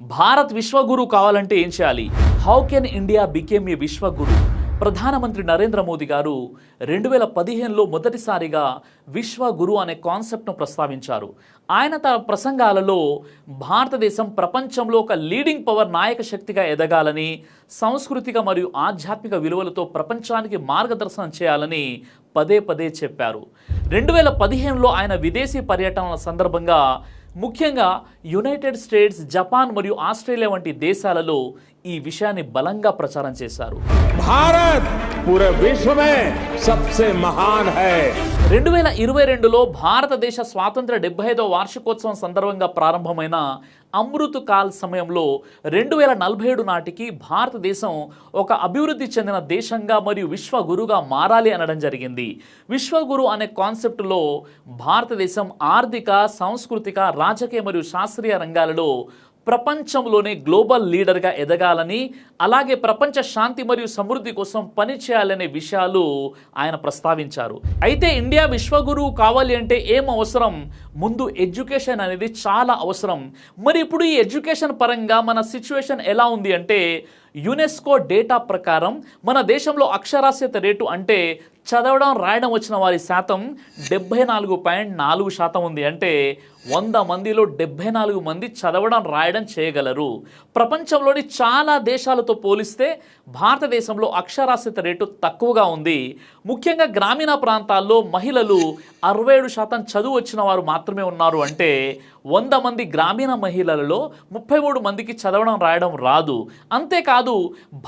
భారత్ విశ్వగురు కావాలంటే ఏం చేయాలి? How can India became a Vishwaguru? ప్రధానమంత్రి నరేంద్ర మోదీ గారు రెండు వేల పదిహేనులో మొదటిసారిగా విశ్వగురు అనే కాన్సెప్ట్ను ప్రస్తావించారు. ఆయన తన ప్రసంగాలలో భారతదేశం ప్రపంచంలో ఒక లీడింగ్ పవర్ నాయక శక్తిగా ఎదగాలని సాంస్కృతిక మరియు ఆధ్యాత్మిక విలువలతో ప్రపంచానికి మార్గదర్శనం చేయాలని పదే పదే చెప్పారు. రెండు వేల పదిహేనులో ఆయన విదేశీ పర్యటనల సందర్భంగా ముఖ్యంగా యునైటెడ్ స్టేట్స్ జపాన్ మరియు ఆస్ట్రేలియా వంటి దేశాలలో ఈ విషయాన్ని బలంగా ప్రచారం చేశారు. భారత్ సబ్సే మహాన్ రెండు వేల ఇరవై రెండులో భారతదేశ స్వాతంత్ర డెబ్బై ఐదో వార్షికోత్సవం సందర్భంగా ప్రారంభమైన అమృత్ కాల్ సమయంలో రెండు వేల నలభై ఏడు నాటికి భారతదేశం ఒక అభివృద్ధి చెందిన దేశంగా మరియు విశ్వగురుగా మారాలి అనడం జరిగింది. విశ్వగురు అనే కాన్సెప్ట్లో భారతదేశం ఆర్థిక సాంస్కృతిక రాజకీయ మరియు శాస్త్రీయ రంగాలలో ప్రపంచంలోనే గ్లోబల్ లీడర్గా ఎదగాలని అలాగే ప్రపంచ శాంతి మరియు సమృద్ధి కోసం పనిచేయాలనే విషయాలు ఆయన ప్రస్తావించారు. అయితే ఇండియా విశ్వగురువు కావాలి అంటే ఏం అవసరం? ముందు ఎడ్యుకేషన్ అనేది చాలా అవసరం. మరి ఇప్పుడు ఈ ఎడ్యుకేషన్ పరంగా మన సిచ్యువేషన్ ఎలా ఉంది అంటే యునెస్కో డేటా ప్రకారం మన దేశంలో అక్షరాస్యత రేటు అంటే చదవడం రాయడం వచ్చిన వారి శాతం డెబ్బై నాలుగు పాయింట్ నాలుగు శాతం ఉంది. అంటే వంద మందిలో డెబ్బై నాలుగు మంది చదవడం రాయడం చేయగలరు. ప్రపంచంలోని చాలా దేశాలతో పోలిస్తే భారతదేశంలో అక్షరాస్యత రేటు తక్కువగా ఉంది. ముఖ్యంగా గ్రామీణ ప్రాంతాల్లో మహిళలు అరవై ఏడు శాతం చదువు వచ్చిన వారు మాత్రమే ఉన్నారు. అంటే వంద మంది గ్రామీణ మహిళలలో ముప్పై మూడు మందికి చదవడం రాయడం రాదు. అంతేకాదు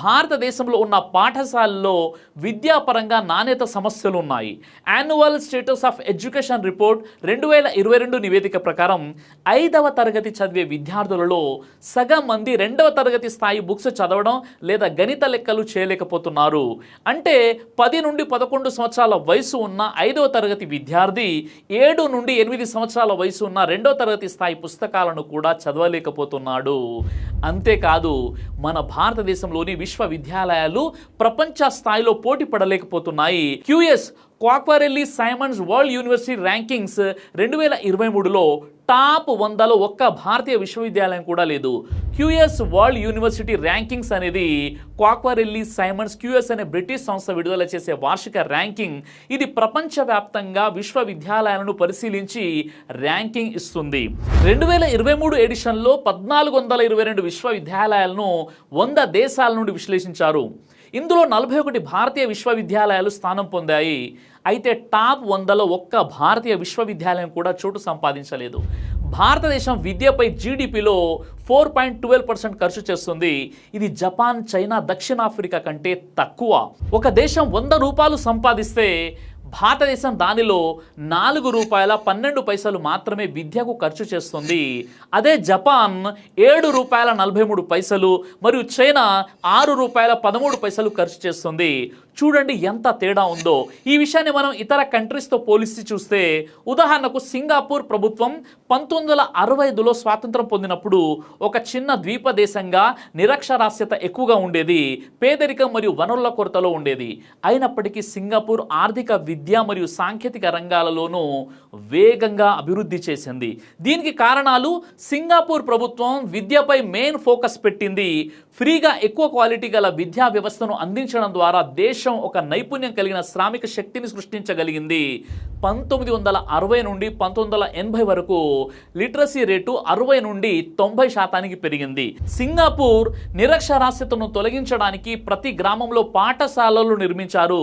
భారతదేశంలో ఉన్న పాఠశాలల్లో విద్యాపరంగా నాణ్యత సమస్యలు ఉన్నాయి annual status of education report రెండు వేల ఇరవై రెండు నివేదిక ప్రకారం ఐదవ తరగతి చదివే విద్యార్థులలో సగం మంది రెండవ తరగతి స్థాయి బుక్స్ చదవడం లేదా గణిత లెక్కలు చేయలేకపోతున్నారు. అంటే పది నుండి పదకొండు సంవత్సరాల వయసు ఉన్న ఐదవ తరగతి విద్యార్థి ఏడు నుండి ఎనిమిది సంవత్సరాల వయసు ఉన్న రెండవ తరగతి స్థాయి పుస్తకాలను కూడా చదవలేకపోతున్నాడు. అంతేకాదు మన భారతదేశంలోని విశ్వవిద్యాలయాలు ప్రపంచ స్థాయిలో పోటీ పడలేకపోతున్నాయి. QS Quacquarelli Symonds world university rankings రెండు వేల ఇరవై మూడులో టాప్ వందలో ఒక్క భారతీయ విశ్వవిద్యాలయం కూడా లేదు. క్యూఎస్ వరల్డ్ యూనివర్సిటీ ర్యాంకింగ్స్ అనేది క్వాక్వరెల్లి సైమన్స్ క్యూఎస్ అనే బ్రిటిష్ సంస్థ విడుదల చేసే వార్షిక ర్యాంకింగ్ ఇది ప్రపంచవ్యాప్తంగా విశ్వవిద్యాలయాలను పరిశీలించి ర్యాంకింగ్ ఇస్తుంది. రెండు వేల ఇరవై మూడు ఎడిషన్లో పద్నాలుగు వందల ఇరవై రెండు విశ్వవిద్యాలయాలను వంద దేశాల నుండి విశ్లేషించారు. ఇందులో నలభై ఒకటి భారతీయ విశ్వవిద్యాలయాలు స్థానం పొందాయి. అయితే టాప్ వందలో ఒక్క భారతీయ విశ్వవిద్యాలయం కూడా చోటు సంపాదించలేదు. భారతదేశం విద్యపై జీడిపిలో ఫోర్ పాయింట్ ట్వెల్వ్ పర్సెంట్ ఖర్చు చేస్తుంది. ఇది జపాన్ చైనా దక్షిణాఫ్రికా కంటే తక్కువ. ఒక దేశం వంద రూపాయలు సంపాదిస్తే భారతదేశం దానిలో నాలుగు రూపాయల పన్నెండు పైసలు మాత్రమే విద్యకు ఖర్చు చేస్తుంది. అదే జపాన్ ఏడు రూపాయల నలభై మూడు పైసలు మరియు చైనా ఆరు రూపాయల పదమూడు పైసలు ఖర్చు చేస్తుంది. చూడండి ఎంత తేడా ఉందో. ఈ విషయాన్ని మనం ఇతర కంట్రీస్తో పోలిసి చూస్తే ఉదాహరణకు సింగపూర్ ప్రభుత్వం పంతొమ్మిది వందల అరవైదులో స్వాతంత్రం పొందినప్పుడు ఒక చిన్న ద్వీప దేశంగా నిరక్షరాస్యత ఎక్కువగా ఉండేది పేదరికం మరియు వనరుల కొరతలో ఉండేది. అయినప్పటికీ సింగపూర్ ఆర్థిక విద్య మరియు సాంకేతిక రంగాలలోనూ వేగంగా అభివృద్ధి చేసింది. దీనికి కారణాలు సింగపూర్ ప్రభుత్వం విద్యపై మెయిన్ ఫోకస్ పెట్టింది ఫ్రీగా ఎక్కువ క్వాలిటీ గల విద్యా వ్యవస్థను అందించడం ద్వారా దేశం ఒక నైపుణ్యం కలిగిన శ్రామిక శక్తిని సృష్టించగలిగింది. పంతొమ్మిది వందల అరవై నుండి పంతొమ్మిది వందల ఎనభై వరకు లిటరసీ రేటు అరవై నుండి తొంభై శాతానికి పెరిగింది. సింగపూర్ నిరక్షరాస్యతను తొలగించడానికి ప్రతి గ్రామంలో పాఠశాలలు నిర్మించారు.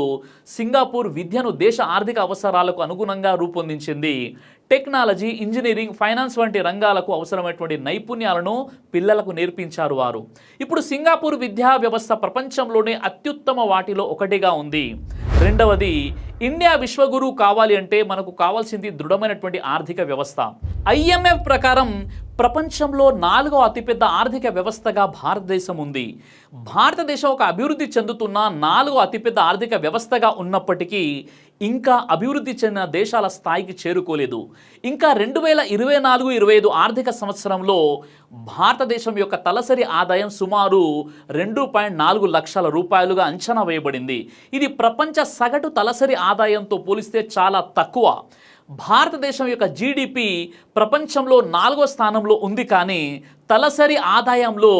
సింగపూర్ విద్యను దేశ ఆర్థిక అవసరాలకు అనుగుణంగా రూపొందించింది. టెక్నాలజీ ఇంజనీరింగ్ ఫైనాన్స్ వంటి రంగాలకు అవసరమైనటువంటి నైపుణ్యాలను పిల్లలకు నేర్పించారు వారు. ఇప్పుడు సింగపూర్ విద్యా వ్యవస్థ ప్రపంచంలోనే అత్యుత్తమ వాటిలో ఒకటిగా ఉంది. రెండవది ఇండియా విశ్వగురు కావాలి అంటే మనకు కావాల్సింది దృఢమైనటువంటి ఆర్థిక వ్యవస్థ. ఐఎంఎఫ్ ప్రకారం ప్రపంచంలో నాలుగో అతిపెద్ద ఆర్థిక వ్యవస్థగా భారతదేశం ఉంది. భారతదేశం ఒక అభివృద్ధి చెందుతున్న నాలుగో అతిపెద్ద ఆర్థిక వ్యవస్థగా ఉన్నప్పటికీ ఇంకా అభివృద్ధి చెందిన దేశాల స్థాయికి చేరుకోలేదు. ఇంకా రెండు వేల ఇరవై నాలుగు ఇరవై ఐదు ఆర్థిక సంవత్సరంలో భారతదేశం యొక్క తలసరి ఆదాయం సుమారు రెండు పాయింట్ నాలుగు లక్షల రూపాయలుగా అంచనా వేయబడింది. ఇది ప్రపంచ సగటు తలసరి ఆదాయంతో పోలిస్తే చాలా తక్కువ. భారతదేశం యొక్క జీడిపి ప్రపంచంలో నాలుగో స్థానంలో ఉంది కానీ తలసరి ఆదాయంలో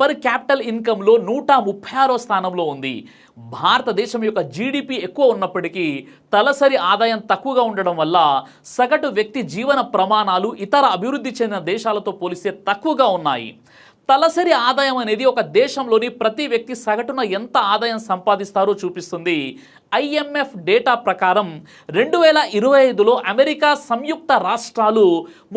పర్ క్యాపిటల్ ఇన్కంలో నూట ముప్పై ఆరో స్థానంలో ఉంది. భారతదేశం యొక్క జీడిపి ఎక్కువ ఉన్నప్పటికీ తలసరి ఆదాయం తక్కువగా ఉండడం వల్ల సగటు వ్యక్తి జీవన ప్రమాణాలు ఇతర అభివృద్ధి చెందిన దేశాలతో పోలిస్తే తక్కువగా ఉన్నాయి. తలసరి ఆదాయం అనేది ఒక దేశంలోని ప్రతి వ్యక్తి సగటున ఎంత ఆదాయం సంపాదిస్తారో చూపిస్తుంది. ఐఎంఎఫ్ డేటా ప్రకారం రెండు వేల ఇరవై ఐదులో అమెరికా సంయుక్త రాష్ట్రాలు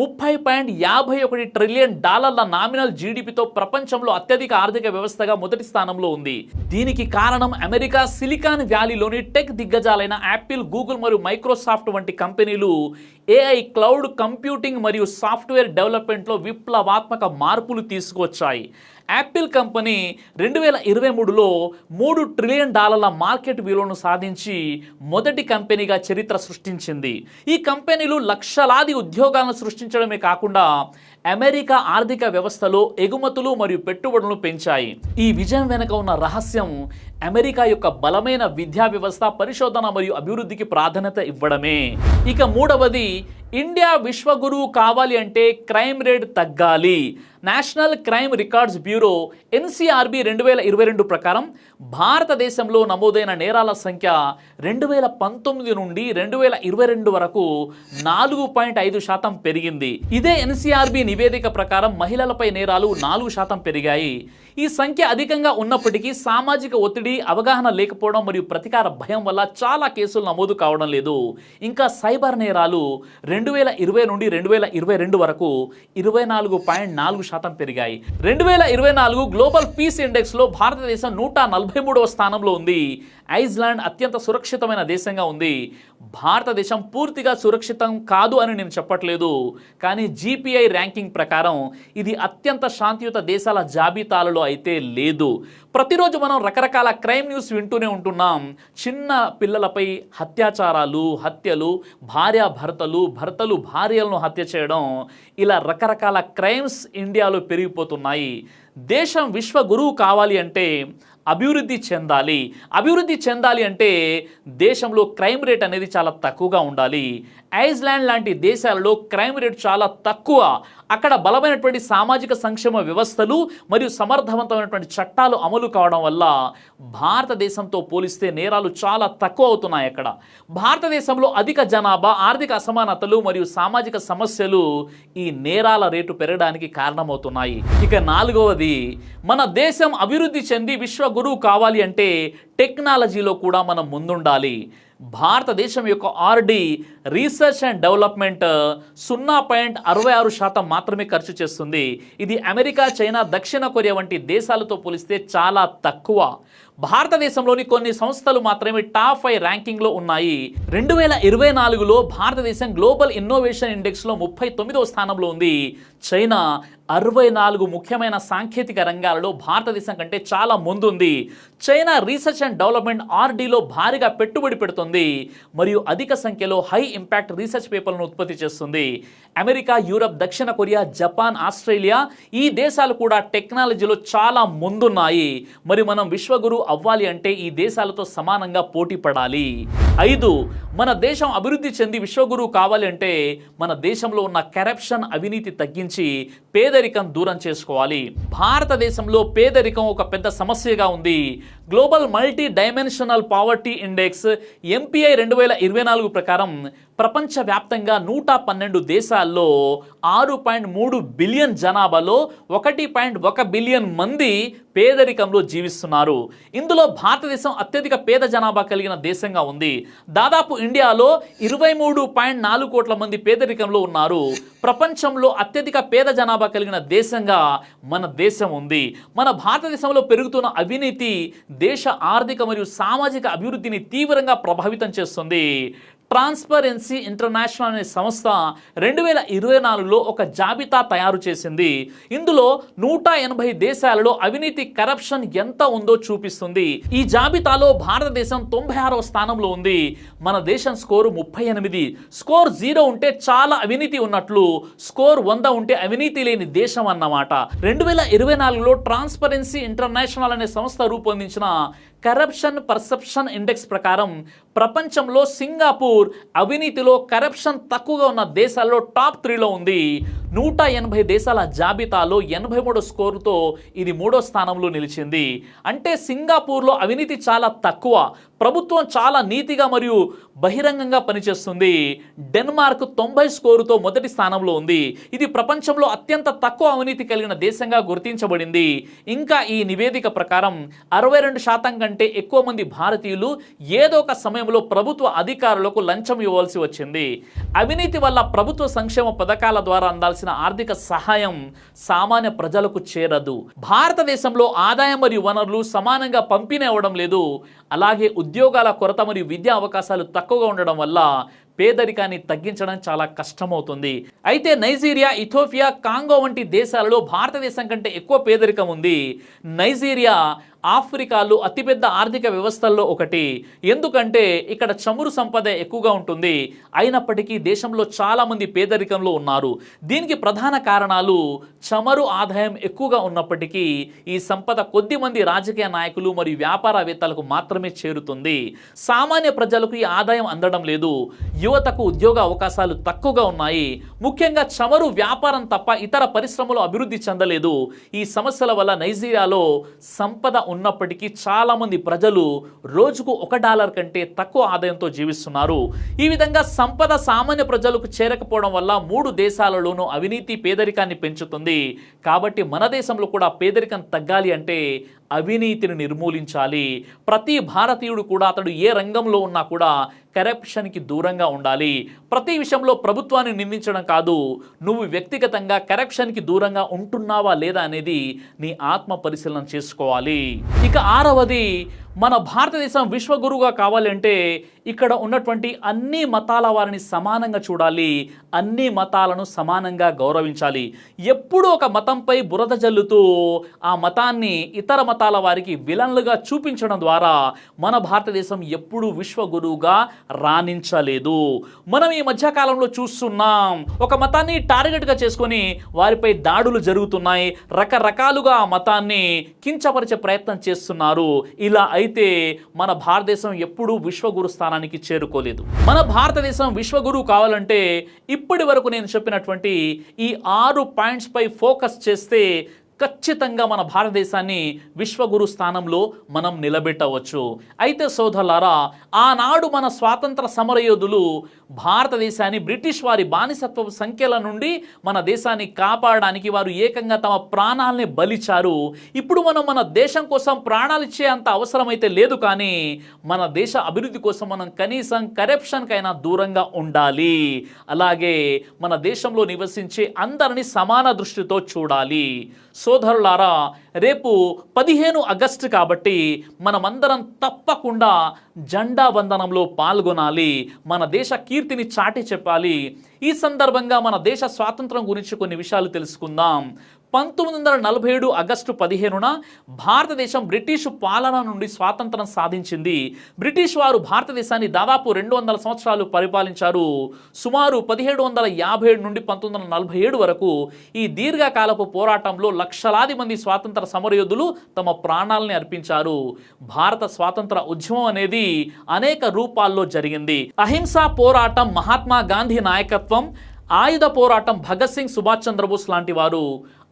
ముప్పై పాయింట్ యాభై ఒకటి ట్రిలియన్ డాలర్ల నామినల్ జీడిపితో ప్రపంచంలో అత్యధిక ఆర్థిక వ్యవస్థగా మొదటి స్థానంలో ఉంది. దీనికి కారణం అమెరికా సిలికాన్ వ్యాలీలోని టెక్ దిగ్గజాలైన యాపిల్ గూగుల్ మరియు మైక్రోసాఫ్ట్ వంటి కంపెనీలు ఏఐ క్లౌడ్ కంప్యూటింగ్ మరియు సాఫ్ట్వేర్ డెవలప్మెంట్లో విప్లవాత్మక మార్పులు తీసుకువచ్చాయి. యాపిల్ కంపెనీ రెండు వేల ఇరవై మూడులో మూడు ట్రిలియన్ డాలర్ల మార్కెట్ విలువను సాధించి మొదటి కంపెనీగా చరిత్ర సృష్టించింది. ఈ కంపెనీలు లక్షలాది ఉద్యోగాలను సృష్టించడమే కాకుండా అమెరికా ఆర్థిక వ్యవస్థలో ఎగుమతులు మరియు పెట్టుబడులను పెంచాయి. ఈ విజయం వెనుక ఉన్న రహస్యం అమెరికా యొక్క బలమైన విద్యా వ్యవస్థ పరిశోధన మరియు అభివృద్ధికి ప్రాధాన్యత ఇవ్వడమే. ఇక మూడవది ఇండియా విశ్వగురువు కావాలి అంటే క్రైమ్ రేట్ తగ్గాలి. National crime records bureau NCRB రెండు వేల ఇరవై రెండు ప్రకారం భారతదేశంలో నమోదైన నేరాల సంఖ్య రెండు వేల పంతొమ్మిది నుండి రెండు వేల ఇరవై రెండు వరకు నాలుగు పాయింట్ ఐదు శాతం పెరిగింది. ఇదే ఎన్సీఆర్బి నివేదిక ప్రకారం మహిళలపై నేరాలు నాలుగు శాతం పెరిగాయి. ఈ సంఖ్య అధికంగా ఉన్నప్పటికీ సామాజిక ఒత్తిడి అవగాహన లేకపోవడం మరియు ప్రతీకార భయం వల్ల చాలా కేసులు నమోదు కావడం లేదు. ఇంకా సైబర్ నేరాలు రెండు వేల ఇరవై నుండి రెండు వేల ఇరవై రెండు వరకు ఇరవై నాలుగు పాయింట్ నాలుగు శాతం పెరిగాయి. రెండు వేల ఇరవై నాలుగు గ్లోబల్ పీస్ ఇండెక్స్లో భారతదేశం నూట నలభై మూడవ స్థానంలో ఉంది. ఐస్లాండ్ అత్యంత సురక్షితమైన దేశంగా ఉంది. భారతదేశం పూర్తిగా సురక్షితం కాదు అని నేను చెప్పట్లేదు. కానీ జీపీఐ ర్యాంకింగ్ ప్రకారం ఇది అత్యంత శాంతియుత దేశాల జాబితాలలో అయితే లేదు. ప్రతిరోజు మనం రకరకాల క్రైమ్ న్యూస్ వింటూనే ఉంటున్నాం. చిన్న పిల్లలపై హత్యాచారాలు హత్యలు భార్యాభర్తలు భర్తలు భర్తలు భార్యలను హత్య చేయడం ఇలా రకరకాల క్రైమ్స్ ఇండియాలో పెరిగిపోతున్నాయి. దేశం విశ్వ గురువు కావాలి అంటే అభివృద్ధి చెందాలి. అభివృద్ధి చెందాలి అంటే దేశంలో క్రైమ్ రేట్ అనేది చాలా తక్కువగా ఉండాలి. ఐస్లాండ్ లాంటి దేశాలలో క్రైమ్ రేట్ చాలా తక్కువ. అక్కడ బలమైనటువంటి సామాజిక సంక్షేమ వ్యవస్థలు మరియు సమర్థవంతమైనటువంటి చట్టాలు అమలు కావడం వల్ల భారతదేశంతో పోలిస్తే నేరాలు చాలా తక్కువ అవుతున్నాయి అక్కడ. భారతదేశంలో అధిక జనాభా ఆర్థిక అసమానతలు మరియు సామాజిక సమస్యలు ఈ నేరాల రేటు పెరగడానికి కారణమవుతున్నాయి. ఇక నాలుగవది మన దేశం అభివృద్ధి చెంది విశ్వ గురువు కావాలి అంటే టెక్నాలజీలో కూడా మనం ముందుండాలి. భారతదేశం యొక్క ఆర్డీ రీసెర్చ్ అండ్ డెవలప్మెంట్ సున్నా పాయింట్ అరవై ఆరు శాతం మాత్రమే ఖర్చు చేస్తుంది. ఇది అమెరికా చైనా దక్షిణ కొరియా వంటి దేశాలతో పోలిస్తే చాలా తక్కువ. భారతదేశంలోని కొన్ని సంస్థలు మాత్రమే టాప్ ఫైవ్ ర్యాంకింగ్లో ఉన్నాయి. రెండు వేల ఇరవై నాలుగులో భారతదేశం గ్లోబల్ ఇన్నోవేషన్ ఇండెక్స్లో ముప్పై తొమ్మిదవ స్థానంలో ఉంది. చైనా అరవై నాలుగు ముఖ్యమైన సాంకేతిక రంగాలలో భారతదేశం కంటే చాలా ముందుంది. చైనా రీసెర్చ్ అండ్ డెవలప్మెంట్ ఆర్డీలో భారీగా పెట్టుబడి పెడుతుంది. మరియు అధిక సంఖ్యలో హై ఇంపాక్ట్ రీసెర్చ్ పేపర్లను ఉత్పత్తి చేస్తుంది. అమెరికా యూరప్ దక్షిణ కొరియా జపాన్ ఆస్ట్రేలియా ఈ దేశాలు కూడా టెక్నాలజీలో చాలా ముందున్నాయి. మరి మనం విశ్వగురు అవ్వాలి అంటే ఈ దేశాలతో సమానంగా పోటీ పడాలి. ఐదు మన దేశం అభివృద్ధి చెంది విశ్వగురు కావాలి అంటే మన దేశంలో ఉన్న కరప్షన్ అవినీతి తగ్గించి పేదరికం దూరం చేసుకోవాలి. భారతదేశంలో పేదరికం ఒక పెద్ద సమస్యగా ఉంది. Global multi dimensional poverty index MPI రెండు వేల ఇరవై నాలుగు ప్రకారం ప్రపంచవ్యాప్తంగా నూట పన్నెండు దేశాల్లో ఆరు పాయింట్ మూడు బిలియన్ జనాభాలో ఒకటి పాయింట్ ఒక బిలియన్ మంది పేదరికంలో జీవిస్తున్నారు. ఇందులో భారతదేశం అత్యధిక పేద జనాభా కలిగిన దేశంగా ఉంది. దాదాపు ఇండియాలో ఇరవై మూడు పాయింట్ నాలుగు కోట్ల మంది పేదరికంలో ఉన్నారు. ప్రపంచంలో అత్యధిక పేద జనాభా కలిగిన దేశంగా మన దేశం ఉంది. మన భారతదేశంలో పెరుగుతున్న అవినీతి దేశ ఆర్థిక మరియు సామాజిక అభివృద్ధిని తీవ్రంగా ప్రభావితం చేస్తుంది. ట్రాన్స్పరెన్సీ ఇంటర్నేషనల్ అనే సంస్థ రెండు వేల ఇరవై నాలుగులో ఒక జాబితా తయారు చేసింది. ఇందులో నూట ఎనభై దేశాలలో అవినీతి కరప్షన్ ఎంత ఉందో చూపిస్తుంది. ఈ జాబితాలో భారతదేశం తొంభై ఆరవ స్థానంలో ఉంది. మన దేశం స్కోరు ముప్పై ఎనిమిది. స్కోర్ జీరో ఉంటే చాలా అవినీతి ఉన్నట్లు స్కోర్ వంద ఉంటే అవినీతి లేని దేశం అన్నమాట. రెండు వేల ఇరవై నాలుగులో ట్రాన్స్పరెన్సీ ఇంటర్నేషనల్ అనే సంస్థ రూపొందించిన కరప్షన్ పర్సెప్షన్ ఇండెక్స్ ప్రకారం ప్రపంచంలో సింగపూర్ అవినీతిలో కరప్షన్ తక్కువగా ఉన్న దేశాల్లో టాప్ త్రీలో ఉంది. నూట ఎనభై దేశాల జాబితాలో ఎనభై మూడో స్కోరుతో ఇది మూడో స్థానంలో నిలిచింది. అంటే సింగపూర్లో అవినీతి చాలా తక్కువ ప్రభుత్వం చాలా నీతిగా మరియు బహిరంగంగా పనిచేస్తుంది. డెన్మార్క్ తొంభై స్కోరుతో మొదటి స్థానంలో ఉంది. ఇది ప్రపంచంలో అత్యంత తక్కువ అవినీతి కలిగిన దేశంగా గుర్తించబడింది. ఇంకా ఈ నివేదిక ప్రకారం అరవై రెండు శాతం కంటే ఎక్కువ మంది భారతీయులు ఏదో ఒక సమయంలో ప్రభుత్వ అధికారులకు లంచం ఇవ్వాల్సి వచ్చింది. అవినీతి వల్ల ప్రభుత్వ సంక్షేమ పథకాల ద్వారా అందాల్సిన ఆర్థిక సహాయం సామాన్య ప్రజలకు చేరదు. భారతదేశంలో ఆదాయం మరియు వనరులు సమానంగా పంపిణీ అవ్వడం లేదు. అలాగే ఉద్యోగాల కొరత మరియు విద్యా అవకాశాలు తక్కువగా ఉండడం వల్ల పేదరికాన్ని తగ్గించడం చాలా కష్టమవుతుంది. అయితే నైజీరియా ఇథోపియా కాంగో వంటి దేశాలలో భారతదేశం కంటే ఎక్కువ పేదరికం ఉంది. నైజీరియా ఆఫ్రికాలో అతిపెద్ద ఆర్థిక వ్యవస్థల్లో ఒకటి. ఎందుకంటే ఇక్కడ చమురు సంపద ఎక్కువగా ఉంటుంది. అయినప్పటికీ దేశంలో చాలామంది పేదరికంలో ఉన్నారు. దీనికి ప్రధాన కారణాలు చమురు ఆదాయం ఎక్కువగా ఉన్నప్పటికీ ఈ సంపద కొద్ది మంది రాజకీయ నాయకులు మరియు వ్యాపారవేత్తలకు మాత్రమే చేరుతుంది. సామాన్య ప్రజలకు ఈ ఆదాయం అందడం లేదు. యువతకు ఉద్యోగ అవకాశాలు తక్కువగా ఉన్నాయి. ముఖ్యంగా చమురు వ్యాపారం తప్ప ఇతర పరిశ్రమలు అభివృద్ధి చెందలేదు. ఈ సమస్యల వల్ల నైజీరియాలో సంపద ఉన్నప్పటికీ చాలామంది ప్రజలు రోజుకు ఒక డాలర్ కంటే తక్కువ ఆదాయంతో జీవిస్తున్నారు. ఈ విధంగా సంపద సామాన్య ప్రజలకు చేరకపోవడం వల్ల మూడు దేశాలలోనూ అవినీతి పేదరికాన్ని పెంచుతుంది. కాబట్టి మన దేశంలో కూడా పేదరికం తగ్గాలి అంటే అవినీతిని నిర్మూలించాలి. ప్రతి భారతీయుడు కూడా అతడు ఏ రంగంలో ఉన్నా కూడా కరప్షన్కి దూరంగా ఉండాలి. ప్రతి విషయంలో ప్రభుత్వాన్ని నిందించడం కాదు. నువ్వు వ్యక్తిగతంగా కరప్షన్కి దూరంగా ఉంటున్నావా లేదా అనేది నీ ఆత్మ పరిశీలన చేసుకోవాలి. ఇక ఆరవది మన భారతదేశం విశ్వగురువుగా కావాలంటే ఇక్కడ ఉన్నటువంటి అన్ని మతాల వారిని సమానంగా చూడాలి. అన్ని మతాలను సమానంగా గౌరవించాలి. ఎప్పుడూ ఒక మతంపై బురద జల్లుతూ ఆ మతాన్ని ఇతర మతాల వారికి విలన్లుగా చూపించడం ద్వారా మన భారతదేశం ఎప్పుడూ విశ్వగురువుగా రాణించలేదు. మనం ఈ మధ్యకాలంలో చూస్తున్నాం ఒక మతాన్ని టార్గెట్గా చేసుకొని వారిపై దాడులు జరుగుతున్నాయి. రకరకాలుగా ఆ మతాన్ని కించపరిచే ప్రయత్నం చేస్తున్నారు. ఇలా అయితే మన భారతదేశం ఎప్పుడూ విశ్వగురు స్థానానికి చేరుకోలేదు. మన భారతదేశం విశ్వగురు కావాలంటే ఇప్పటి వరకు నేను చెప్పినటువంటి ఈ ఆరు పాయింట్స్ పై ఫోకస్ చేస్తే ఖచ్చితంగా మన భారతదేశాన్ని విశ్వగురు స్థానంలో మనం నిలబెట్టవచ్చు. అయితే సోదరులారా ఆనాడు మన స్వాతంత్ర సమరయోధులు భారతదేశాన్ని బ్రిటిష్ వారి బానిసత్వ సంఖ్యల నుండి మన దేశాన్ని కాపాడడానికి వారు ఏకంగా తమ ప్రాణాలని బలిచారు. ఇప్పుడు మనం మన దేశం కోసం ప్రాణాలు ఇచ్చే అంత అవసరమైతే లేదు కానీ మన దేశ అభివృద్ధి కోసం మనం కనీసం కరప్షన్కైనా దూరంగా ఉండాలి. అలాగే మన దేశంలో నివసించే అందరిని సమాన దృష్టితో చూడాలి. సోదరులారా రేపు పదిహేను ఆగస్టు కాబట్టి మనమందరం తప్పకుండా జెండా వందనంలో పాల్గొనాలి. మన దేశ కీర్తిని చాటి చెప్పాలి. ఈ సందర్భంగా మన దేశ స్వాతంత్రం గురించి కొన్ని విషయాలు తెలుసుకుందాం. పంతొమ్మిది వందల నలభై ఏడు ఆగస్టు పదిహేనున భారతదేశం బ్రిటిష్ పాలన నుండి స్వాతంత్రం సాధించింది. బ్రిటిష్ వారు భారతదేశాన్ని దాదాపు రెండు వందల సంవత్సరాలు పరిపాలించారు. సుమారు పదిహేడు వందల యాభై ఏడు నుండి పంతొమ్మిది వందల నలభై ఏడు వరకు ఈ దీర్ఘకాలపు పోరాటంలో లక్షలాది మంది స్వాతంత్ర సమరయోధులు తమ ప్రాణాలని అర్పించారు. భారత స్వాతంత్ర ఉద్యమం అనేది అనేక రూపాల్లో జరిగింది. అహింసా పోరాటం మహాత్మా గాంధీ నాయకత్వం ఆయుధ పోరాటం భగత్ సింగ్ సుభాష్ చంద్రబోస్ లాంటి వారు.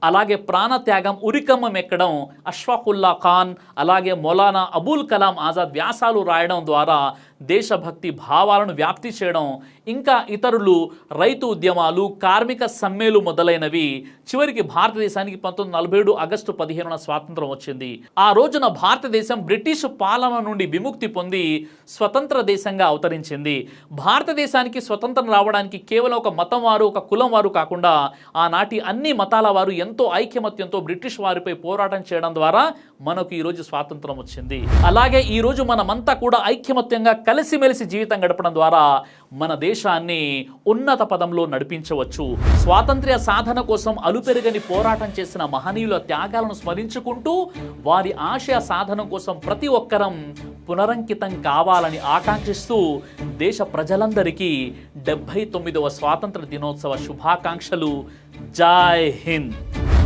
అలాగే ప్రాణత్యాగం ఉరికమ్మం ఎక్కడం అష్ఫాకుల్లా ఖాన్ అలాగే మౌలానా అబుల్ కలాం ఆజాద్ వ్యాసాలు రాయడం ద్వారా దేశభక్తి భావాలను వ్యాప్తి చేయడం ఇంకా ఇతరులు రైతు ఉద్యమాలు కార్మిక సమ్మెలు మొదలైనవి చివరికి భారతదేశానికి పంతొమ్మిది నలభై ఏడు ఆగస్టు పదిహేనున స్వాతంత్రం వచ్చింది. ఆ రోజున భారతదేశం బ్రిటిష్ పాలన నుండి విముక్తి పొంది స్వతంత్ర దేశంగా అవతరించింది. భారతదేశానికి స్వతంత్రం రావడానికి కేవలం ఒక మతం వారు ఒక కులం వారు కాకుండా ఆనాటి అన్ని మతాల వారు ఎంతో ఐక్యమత్యంతో బ్రిటిష్ వారిపై పోరాటం చేయడం ద్వారా మనకు ఈరోజు స్వాతంత్రం వచ్చింది. అలాగే ఈరోజు మనమంతా కూడా ఐక్యమత్యంగా కలిసిమెలిసి జీవితం గడపడం ద్వారా మన దేశాన్ని ఉన్నత పదంలో నడిపించవచ్చు. స్వాతంత్ర్య సాధన కోసం అలుపెరుగని పోరాటం చేసిన మహనీయుల త్యాగాలను స్మరించుకుంటూ వారి ఆశయ సాధన కోసం ప్రతి ఒక్కరం పునరంకితం కావాలని ఆకాంక్షిస్తూ దేశ ప్రజలందరికీ డెబ్బై తొమ్మిదవ స్వాతంత్ర దినోత్సవ శుభాకాంక్షలు. జై హింద్.